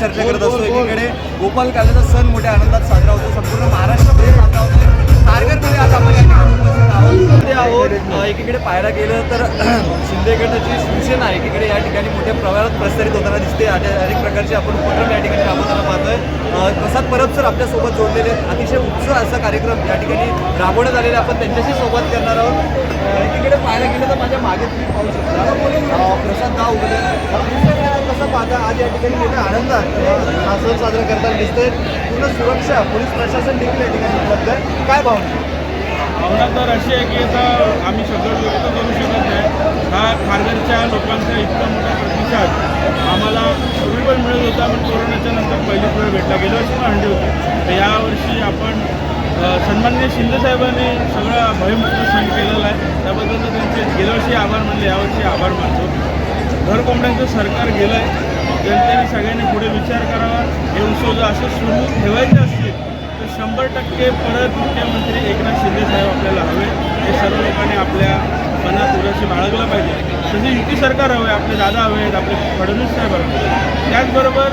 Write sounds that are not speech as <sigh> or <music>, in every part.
चर्चा करत असतो एकीकडे. गोपाल काल्याचा सण मोठ्या आनंदात साजरा होतो. संपूर्ण महाराष्ट्रामध्ये साजरा होतो. कारगरमध्ये आज आपण या ठिकाणी आहोत. एकीकडे पाहायला गेलं तर <clears throat> शिंदेगडची शिवसेना एकीकडे या ठिकाणी मोठ्या प्रमाणात प्रसारित होताना दिसते. अनेक प्रकारचे आपण उपक्रम या ठिकाणी राबवताना पाहतोय. प्रसाद परब सर आपल्यासोबत जोडलेले. अतिशय उत्सव असा कार्यक्रम या ठिकाणी राबवण्यात आलेला आहे. आपण त्यांच्याशी संवाद करणार आहोत. एकीकडे पाहायला गेलं तर माझ्या मागे तुम्ही पाहू शकता. प्रसाद गाव वगैरे कसं पाहता आज या ठिकाणी मोठ्या आनंदात हा सण साजरा करताना दिसतोय. पूर्ण सुरक्षा पोलीस प्रशासन देखील या ठिकाणी उपलब्ध आहे. काय भावना? भावना तर अशी आहे की आता आम्ही सगळं व्यक्त करू शकत नाही. हा खारघरच्या लोकांचा इतका मोठा प्रतिसाद आम्हाला पूर्वी पण मिळत होता पण कोरोनाच्या नंतर पहिलीच वेळ भेटला. गेल्या वर्षी पण हंडी होती. तर यावर्षी आपण सन्मान्य शिंदेसाहेबांनी सगळा भयमुक्त सण केलेला आहे. त्याबद्दल तर त्यांचे गेल्या वर्षी आभार मानले यावर्षी आभार मानतो. घर कोंबड्यांचं सरकार गेलं आहे जनतेने सगळ्यांनी पुढे विचार करावा. हे उत्सव जर असं सुरू ठेवायचे असतील तर शंभर टक्के परत मुख्यमंत्री एकनाथ शिंदे साहेब आपल्याला हवे. हे सर्व लोकांनी आपल्या मनात उराशी बाळगलं पाहिजे. तसे युती सरकार हवे आपले दादा हवे आहेत आपले फडणवीस साहेब हवे त्याचबरोबर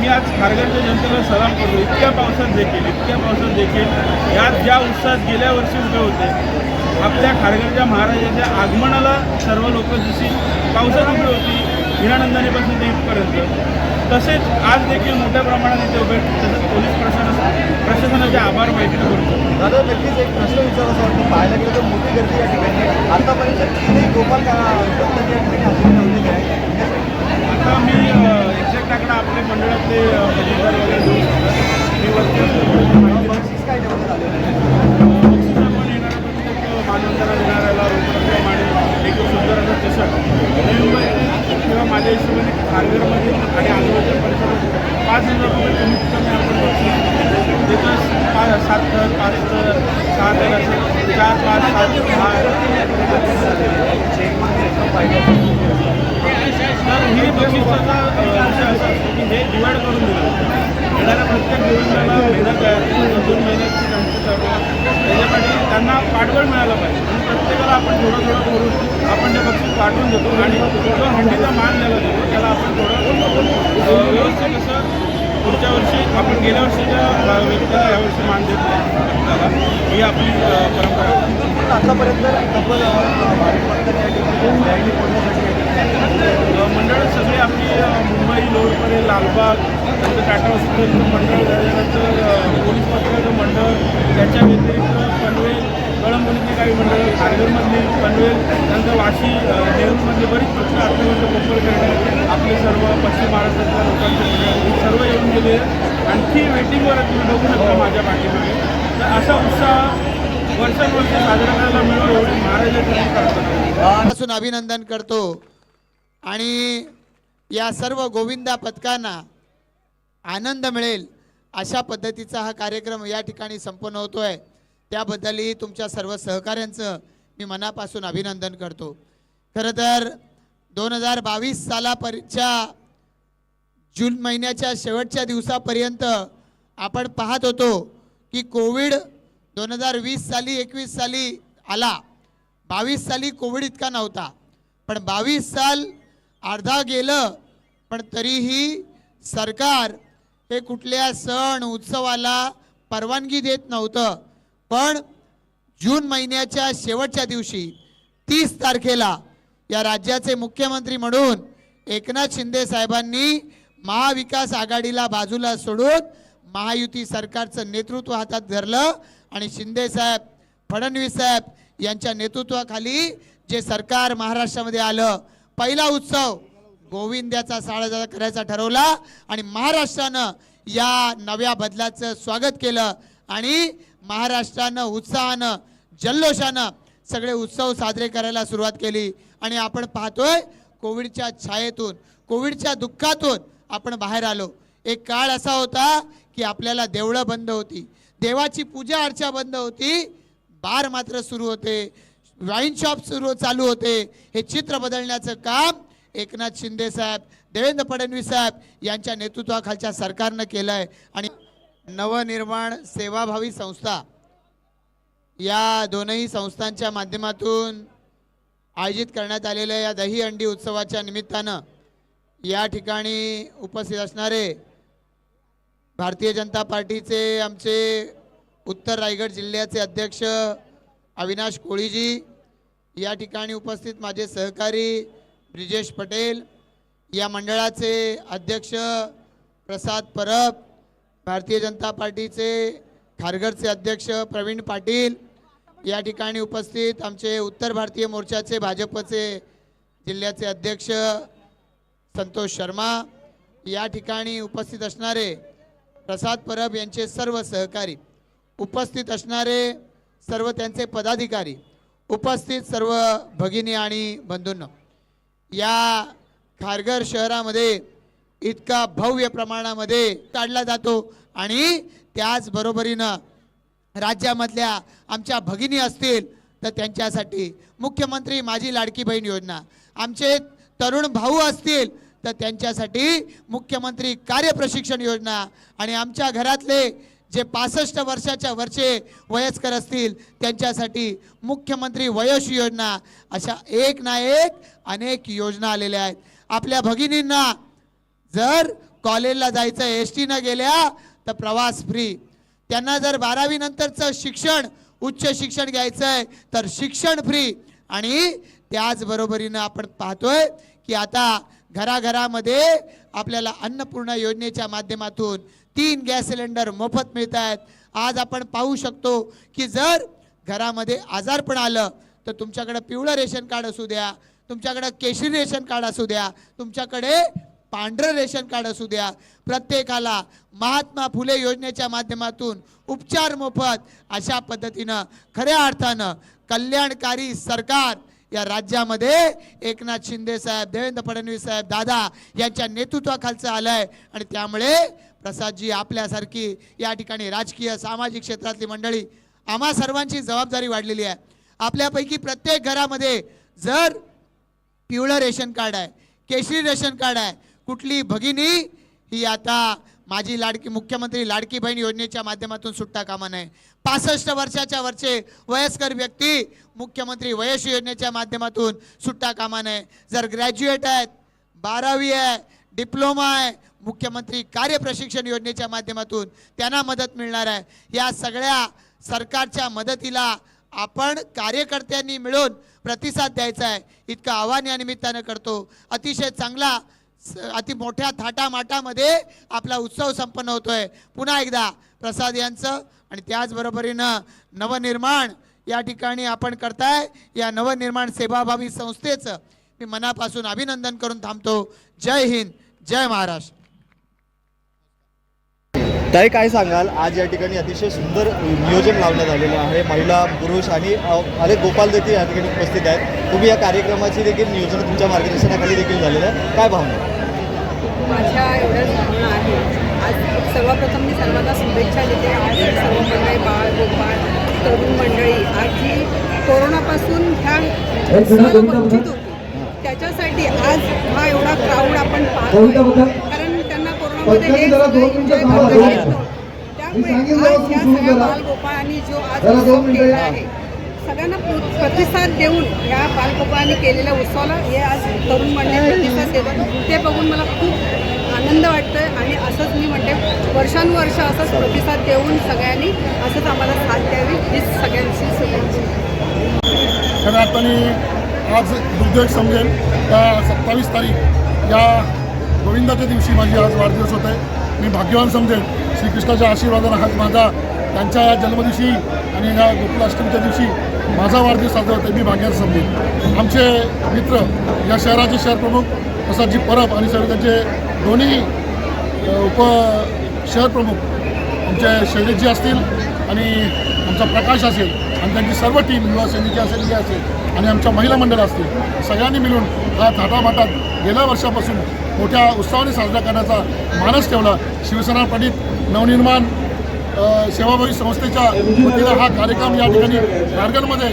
मी आज खारघरच्या जनतेला सलाम करतो. इतक्या पावसात देखील इतक्या पावसात देखील यात ज्या उत्साहात गेल्या वर्षी उभे होते आपल्या खारघरच्या महाराजाच्या आगमनाला सर्व लोक जशी पावसात उभी होती. हिरानंदानीपासून ते इथपर्यंत. तसेच आज देखील मोठ्या प्रमाणात इथे उभे तसंच पोलीस प्रशासन प्रशासनाचे आभार माहिती करतो. दादा नक्कीच एक प्रश्न विचारायचा वाटतो. पाहायला गेलं तर मोठी गर्दी या ठिकाणी. आतापर्यंत किती गोपाल या ठिकाणी हजेरी आहे? आता मी एक्झॅक्ट आकडा आपल्या मंडळातले अधिकारी वगैरे देऊ शकतात मी वरती काय ठेवण्यात आलेलं आहे? प्रत्येक देणाऱ्याला रोकड आणि एक सुंदर असं चषक मुंबई किंवा माझ्या हिशोबाने खारघरमध्ये आणि आजूबाजूच्या परिसरात पाच हजार रुपये कमीत कमी आपण बक्षीस देतो पाच सात तर पाच तर सहा तर असं चार पाच सात दहा तर ही बक्षिसाचा विषय असा असतो की हे डिवाईड करून दिलं येणाऱ्या प्रत्येक दिवसाला मेहनत आहे दोन दोन महिन्याची त्याच्यासाठी त्यांना पाठबळ मिळालं पाहिजे. आणि प्रत्येकाला आपण थोडं थोडं करून आपण ते बक्षीस पाठवून देतो आणि जो हंडीचा मान द्यायला देतो त्याला आपण थोडं व्यवस्थित असं पुढच्या वर्षी आपण गेल्या वर्षीच्या व्यक्तीला यावर्षी मान देत नाही. ही आपली परंपरा. आतापर्यंत मंडळ सगळी आपली मुंबई लोडपर्यंत लालबाग नंतर टाटा हॉस्पिटलचं मंडळ त्याच्यानंतर पोलीस पथकाचं मंडळ त्याच्या व्यतिरिक्त पनवेल कळंबोलीतली काही मंडळ खारघरमधली पनवेल त्यानंतर वाशी अ, बरीच पक्ष आतापर्यंत कोपर करणे आपले सर्व पश्चिम महाराष्ट्रातल्या लोकांचे सर्व येऊन गेले. आणखी वेटिंगवर तुम्ही बघू शकता माझ्या पाठीमागे. तर असा उत्साह वर्षानुवर्ष साजरा करायला मिळून एवढी महाराजांची पासून अभिनंदन करतो. आणि या सर्व गोविंदा पथकांना आनंद मिळेल अशा पद्धतीचा हा कार्यक्रम या ठिकाणी संपन्न होतो आहे त्याबद्दलही तुमच्या सर्व सहकाऱ्यांचं मी मनापासून अभिनंदन करतो. खरं तर दोन हजार बावीस सालापर्यंतच्या जून महिन्याच्या शेवटच्या दिवसापर्यंत आपण पाहत होतो की कोविड दोन हजार वीस साली एकवीस साली आला. बावीस साली कोविड इतका नव्हता. पण बावीस साल अर्धा गेलं पण तरीही सरकार हे कुठल्या सण उत्सवाला परवानगी देत नव्हतं. पण जून महिन्याच्या शेवटच्या दिवशी तीस तारखेला या राज्याचे मुख्यमंत्री म्हणून एकनाथ शिंदे साहेबांनी महाविकास आघाडीला बाजूला सोडून महायुती सरकारचं नेतृत्व हातात धरलं आणि शिंदे साहेब फडणवीस साहेब यांच्या नेतृत्वाखाली जे सरकार महाराष्ट्रामध्ये आलं पहिला उत्सव गोविंद्याचा साजरा करायचा ठरवला आणि महाराष्ट्रानं या नव्या बदलाचं स्वागत केलं आणि महाराष्ट्रानं उत्साहानं जल्लोषानं सगळे उत्सव साजरे करायला सुरुवात केली. आणि आपण पाहतोय कोविडच्या छायेतून कोविडच्या दुःखातून आपण बाहेर आलो. एक काळ असा होता की आपल्याला देवळं बंद होती. देवाची पूजा अर्चा बंद होती. बार मात्र सुरू होते. वाईन शॉप सुरू चालू होते. हे चित्र बदलण्याचं काम एकनाथ शिंदे साहेब देवेंद्र फडणवीस साहेब यांच्या नेतृत्वाखालच्या सरकारनं केलं आहे आणि नवनिर्माण सेवाभावी संस्था या दोनही संस्थांच्या माध्यमातून आयोजित करण्यात आलेल्या या दही अंडी उत्सवाच्या निमित्तानं या ठिकाणी उपस्थित असणारे भारतीय जनता पार्टीचे आमचे उत्तर रायगड जिल्ह्याचे अध्यक्ष अविनाश कोळीजी या ठिकाणी उपस्थित माझे सहकारी ब्रिजेश पटेल या मंडळाचे अध्यक्ष प्रसाद परब भारतीय जनता पार्टीचे खारघरचे अध्यक्ष प्रवीण पाटील या ठिकाणी उपस्थित आमचे उत्तर भारतीय मोर्चाचे भाजपचे जिल्ह्याचे अध्यक्ष संतोष शर्मा या ठिकाणी उपस्थित असणारे प्रसाद परब यांचे सर्व सहकारी उपस्थित असणारे सर्व त्यांचे पदाधिकारी उपस्थित सर्व भगिनी आणि बंधूंना. या खारघर शहरामध्ये इतका भव्य प्रमाणामध्ये काढला जातो आणि त्याचबरोबरीनं राज्यामधल्या आमच्या भगिनी असतील तर त्यांच्यासाठी मुख्यमंत्री माझी लाडकी बहीण योजना. आमचे तरुण भाऊ असतील तर त्यांच्यासाठी मुख्यमंत्री कार्यप्रशिक्षण योजना आणि आमच्या घरातले जे पासष्ट वर्षाच्या वरचे वयस्कर असतील त्यांच्यासाठी मुख्यमंत्री वयोश योजना अशा एक ना एक अनेक योजना आलेल्या आहेत. आपल्या भगिनींना जर कॉलेजला जायचं एस टीनं गेल्या तर प्रवास फ्री त्यांना जर बारावी नंतरचं शिक्षण उच्च शिक्षण घ्यायचं आहे तर शिक्षण फ्री आणि त्याचबरोबरीनं आपण पाहतोय की आता घराघरामध्ये आपल्याला अन्नपूर्णा योजनेच्या माध्यमातून तीन गॅस सिलेंडर मोफत मिळत आहेत आज आपण पाहू शकतो की जर घरामध्ये आजारपण आलं तर तुमच्याकडं पिवळं रेशन कार्ड असू द्या तुमच्याकडं केशरी रेशन कार्ड असू द्या तुमच्याकडे पांढरं रेशन कार्ड असू द्या प्रत्येकाला महात्मा फुले योजनेच्या माध्यमातून उपचार मोफत अशा पद्धतीनं खऱ्या अर्थानं कल्याणकारी सरकार या राज्यामध्ये एकनाथ शिंदे साहेब देवेंद्र फडणवीस साहेब दादा यांच्या नेतृत्वाखालचं आलं आहे आणि त्यामुळे प्रसादजी आपल्यासारखी या ठिकाणी राजकीय सामाजिक क्षेत्रातली मंडळी आम्हा सर्वांची जबाबदारी वाढलेली आहे. आपल्यापैकी प्रत्येक घरामध्ये जर पिवळं रेशन कार्ड आहे केशरी रेशन कार्ड आहे कुठली भगिनी ही आता माझी लाडकी मुख्यमंत्री लाडकी बहीण योजनेच्या माध्यमातून सुट्टा कामा नये. पासष्ट वर्षाच्या वरचे वयस्कर व्यक्ती मुख्यमंत्री वयस योजनेच्या माध्यमातून सुट्टा कामा नये. जर ग्रॅज्युएट आहेत बारावी आहे डिप्लोमा आहे मुख्यमंत्री कार्यप्रशिक्षण योजनेच्या माध्यमातून त्यांना मदत मिळणार आहे. या सगळ्या सरकारच्या मदतीला आपण कार्यकर्त्यांनी मिळून प्रतिसाद द्यायचा आहे. इतकं आव्हान या निमित्तानं करतो. अतिशय चांगला स- अति मोठ्या थाटामाटामध्ये आपला उत्सव संपन्न होतोय. पुन्हा एकदा प्रसाद यांचं आणि त्याचबरोबरीनं नवनिर्माण या ठिकाणी आपण करताय. या नवनिर्माण सेवाभावी संस्थेचं मी मनापासून अभिनंदन करून थांबतो. जय हिंद जय महाराष्ट्र. ताई काय सांगाल? आज या ठिकाणी अतिशय सुंदर नियोजन लावण्यात आलेलं आहे. महिला पुरुष आणि अ, अनेक गोपाल देखील या ठिकाणी उपस्थित आहेत. तुम्ही या कार्यक्रमाची देखील नियोजन तुमच्या मार्गदर्शनाखाली देखील झालेलं आहे. काय भावना? माझ्या एवढ्याच भावना आहेत. आज सर्वप्रथम मी सर्वांना शुभेच्छा देते. आज सर्व मंडळी बाळ गोपाळ तरुण मंडळी आज जी कोरोनापासून ह्या उत्सवाला वंचित होती. त्याच्यासाठी आज हा एवढा क्राऊड आपण पाहतोय. हे सगळं एन्जॉय करता येत नव्हतं. त्यामुळे आज ह्या सगळ्या बालगोपाळांनी जो आज उत्सव आहे सगळ्यांना प्रो- प्रतिसाद देऊन या बालगोपाळांनी केलेल्या उत्सवाला हे आज तरुण मंडळी प्रतिसाद देतात. ते बघून मला खूप आनंद वाटतोय आणि असंच मी म्हणते वर्षानुवर्ष असंच प्रतिसाद देऊन सगळ्यांनी असंच आम्हाला साथ द्यावी हीच सगळ्यांची शुभेच्छा खऱ्या अर्थाने आज दुर्दैव समजेल त्या सत्तावीस तारीख या गोविंदाच्या दिवशी माझी आज वाढदिवस होत आहे मी भाग्यवान समजेल. श्रीकृष्णाच्या आशीर्वादानं हाच माझा त्यांच्या या जन्मदिवशी आणि या गोकुलाष्टमीच्या दिवशी माझा वाढदिवस साजरा होतो मी भाग्यवान समजेल. आमचे मित्र या शहराचे शहरप्रमुख प्रसादजी परब आणि सर्व त्यांचे दोन्ही उप शहरप्रमुख आमचे शैलेशजी असतील आणि आमचा प्रकाश असेल आणि त्यांची सर्व टीम युवा सैनिकी असेल जी असेल आणि आमच्या महिला मंडळ असतील सगळ्यांनी मिळून हा थाटामाटात गेल्या वर्षापासून मोठ्या उत्साहाने साजरा करण्याचा मानस ठेवला. शिवसेना प्रणित नवनिर्माण सेवाभावी संस्थेच्या वतीनं हा कार्यक्रम या ठिकाणी गार्गनमध्ये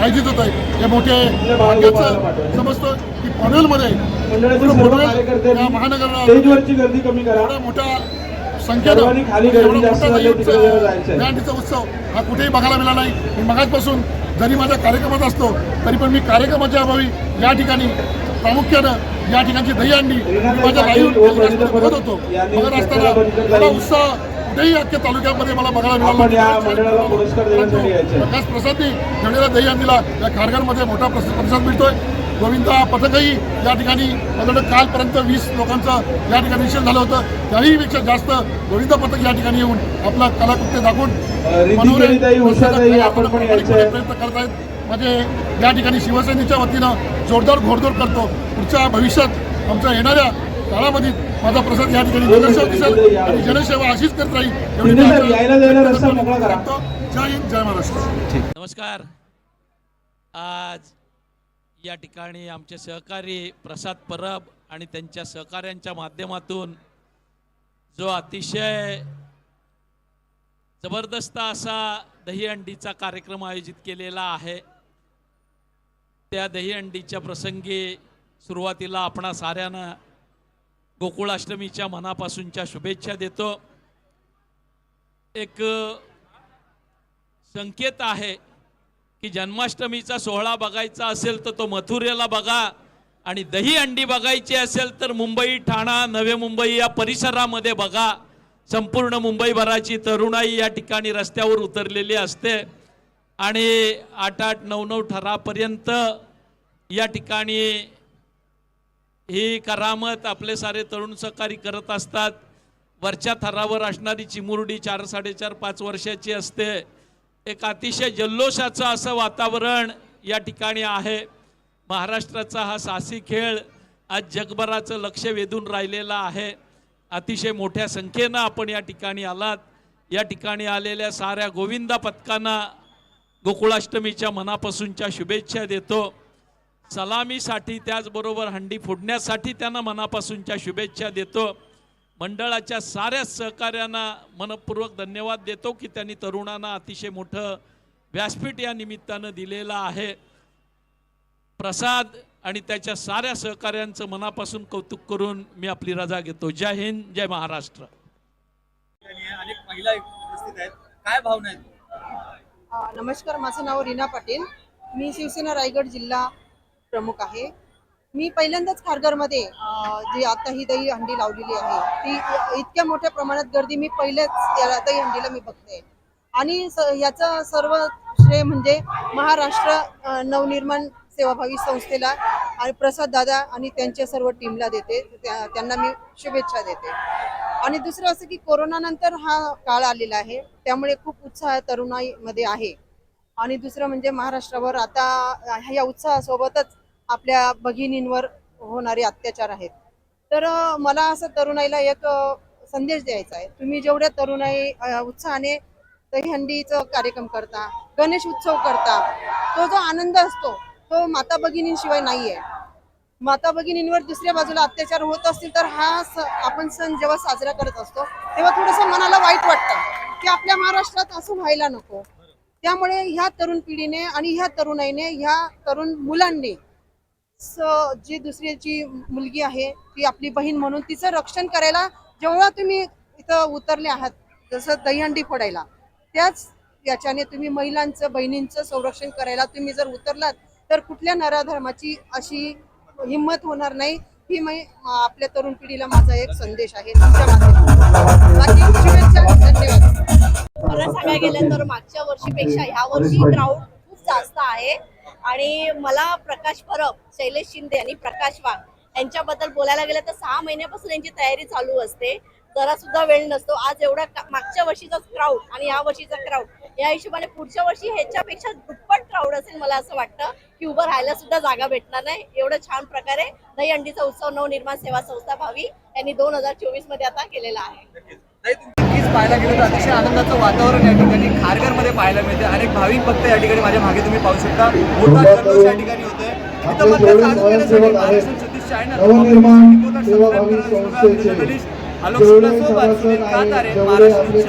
आयोजित होत आहे हे मोठे भाग्याचं समजतो की पनवेलमध्ये मोठं या कार्यकर्त्यांनी महानगर स्टेजवरची गर्दी कमी करा. एवढ्या मोठ्या संख्येनं जायचंय. उत्सव हा कुठेही बघायला मिळाला नाही. मगाचपासून जरी माझ्या कार्यक्रमात असतो तरी पण मी कार्यक्रमाच्या अभावी या ठिकाणी प्रामुख्यानं या ठिकाणची दहीहंडी माझ्या टेलिकास्ट बघत होतो. बघत असताना मला उत्साह कुठेही अख्ख्या तालुक्यामध्ये मला बघायला मिळाला. यायचे. प्रकाश प्रसादनी ठेवलेल्या दहीहंडीला या खारघरमध्ये मोठा प्रतिसाद मिळतोय. गोविंदा पथकही या ठिकाणी वाटतं कालपर्यंत वीस लोकांचं या ठिकाणी निश्चित झालं होतं. त्याही पेक्षा जास्त गोविंदा पथक या ठिकाणी येऊन आपला कलाकृत्य दाखवून. प्रयत्न करत आहेत म्हणजे या ठिकाणी शिवसेनेच्या वतीनं जोरदार घोडदौड करतो. पुढच्या भविष्यात आमच्या येणाऱ्या काळामध्ये माझा प्रसाद या ठिकाणी नगरसेवक दिसेल. आणि जनसेवा अशीच करत राहील. जय हिंद जय महाराष्ट्र. नमस्कार. आज या ठिकाणी आमचे सहकारी प्रसाद परब आणि त्यांच्या सहकाऱ्यांच्या माध्यमातून जो अतिशय जबरदस्त असा दहीहंडीचा कार्यक्रम आयोजित केलेला आहे. त्या दहीहंडीच्या प्रसंगी सुरुवातीला आपणा साऱ्यांना गोकुळाष्टमीच्या मनापासूनच्या शुभेच्छा देतो. एक संकेत आहे की जन्माष्टमीचा सोहळा बघायचा असेल तर तो मथुरेला बघा आणि दही अंडी बघायची असेल तर मुंबई ठाणा नवे मुंबई या परिसरामध्ये बघा. संपूर्ण मुंबईभराची तरुणाई या ठिकाणी रस्त्यावर उतरलेली असते. आणि आठ आठ नऊ नऊ ठरापर्यंत या ठिकाणी ही करामत आपले सारे तरुण सहकारी करत असतात. वरच्या थरावर असणारी चिमुरडी चार साडेचार पाच वर्षाची असते. एक अतिशय जल्लोषाचं असं वातावरण या ठिकाणी आहे. महाराष्ट्राचा हा साहसी खेळ आज जगभराचं लक्ष वेधून राहिलेला आहे. अतिशय मोठ्या संख्येनं आपण या ठिकाणी आलात. या ठिकाणी आलेल्या साऱ्या गोविंदा पथकांना गोकुळाष्टमीच्या मनापासूनच्या शुभेच्छा देतो. सलामीसाठी त्याचबरोबर हंडी फोडण्यासाठी त्यांना मनापासूनच्या शुभेच्छा देतो. मंडळाच्या साऱ्या सहकार्यांना मनपूर्वक धन्यवाद देतो की त्यांनी तरुणांना अतिशय मोठं व्यासपीठ या निमित्तानं दिलेलं आहे. प्रसाद आणि त्याच्या साऱ्या सहकाऱ्यांचं मनापासून कौतुक करून मी आपली रजा घेतो. जय हिंद जय महाराष्ट्र. अनेक महिला उपस्थित आहेत. काय भावना आहेत? नमस्कार माझं नाव रीना पाटील. मी शिवसेना रायगड जिल्हा प्रमुख आहे. मी पहिल्यांदाच खारघरमध्ये जी आता ही दही हंडी लावलेली आहे ती इतक्या मोठ्या प्रमाणात गर्दी मी पहिल्याच या दही हंडीला मी बघते. आणि याचं सर्व श्रेय म्हणजे महाराष्ट्र नवनिर्माण सेवाभावी संस्थेला आणि प्रसाद दादा आणि त्यांच्या सर्व टीमला देते. त्या- त्यांना मी शुभेच्छा देते. आणि दुसरं असं की कोरोना नंतर हा काळ आलेला आहे. त्यामुळे खूप उत्साह तरुणाईमध्ये आहे. आणि दुसरं म्हणजे महाराष्ट्रावर आता ह्या उत्साहासोबतच आपल्या भगिनींवर होणारे अत्याचार आहेत. तर मला असं तरुणाईला एक संदेश द्यायचा आहे. तुम्ही जेवढ्या तरुणाई उत्साहाने दहीहंडीचं कार्यक्रम करता गणेश उत्सव करता तो जो आनंद असतो तो माता भगिनींशिवाय नाही आहे माता भगिनींवर दुसऱ्या बाजूला अत्याचार होत असतील तर हा आपण सण जेव्हा साजरा करत असतो तेव्हा थोडंसं मनाला वाईट वाटतं की आपल्या महाराष्ट्रात असं व्हायला नको. त्यामुळे ह्या तरुण पिढीने आणि ह्या तरुणाईने ह्या तरुण मुलांनी जी दुसऱ्याची मुलगी आहे ती आपली बहीण म्हणून तिचं रक्षण करायला जेव्हा तुम्ही इथं उतरले आहात जसं दहीहंडी फोडायला त्याच याच्याने तुम्ही महिलांचं बहिणींचं संरक्षण करायला तुम्ही जर उतरलात तर कुठल्या नराधर्माची अशी हिंमत होणार नाही. ही मी आपल्या तरुण पिढीला माझा एक संदेश आहे. खरं सांगायला गेलं तर मागच्या वर्षीपेक्षा ह्या वर्षी क्राऊड खूप जास्त आहे. आणि मला प्रकाश परब शैलेश शिंदे आणि प्रकाश वाघ यांच्याबद्दल बोलायला गेलं तर सहा महिन्यापासून यांची तयारी चालू असते. जरा सुद्धा वेळ नसतो. आज एवढा मागच्या वर्षीचा क्राऊड आणि या वर्षीचा क्राऊड या हिशोबाने पुढच्या वर्षी ह्याच्यापेक्षा दुप्पट क्राऊड असेल मला असं वाटतं. की उभं राहायला सुद्धा जागा भेटणार नाही. एवढं छान प्रकारे दहीहंडीचा उत्सव नवनिर्माण सेवा संस्था भावी यांनी दोन हजार चोवीसमध्ये आता केलेला आहे. नक्कीच पाहायला गेलं तर अतिशय आनंदाचं वातावरण या ठिकाणी खारघरमध्ये पाहायला मिळते अनेक भाविक भक्त या ठिकाणी माझ्या मागे तुम्ही पाहू शकता. मोठा जल्लोष या ठिकाणी होतोय. इथं मात्र महाराष्ट्र सतीश पूर्ण आलोक सुनील कातारे महाराष्ट्र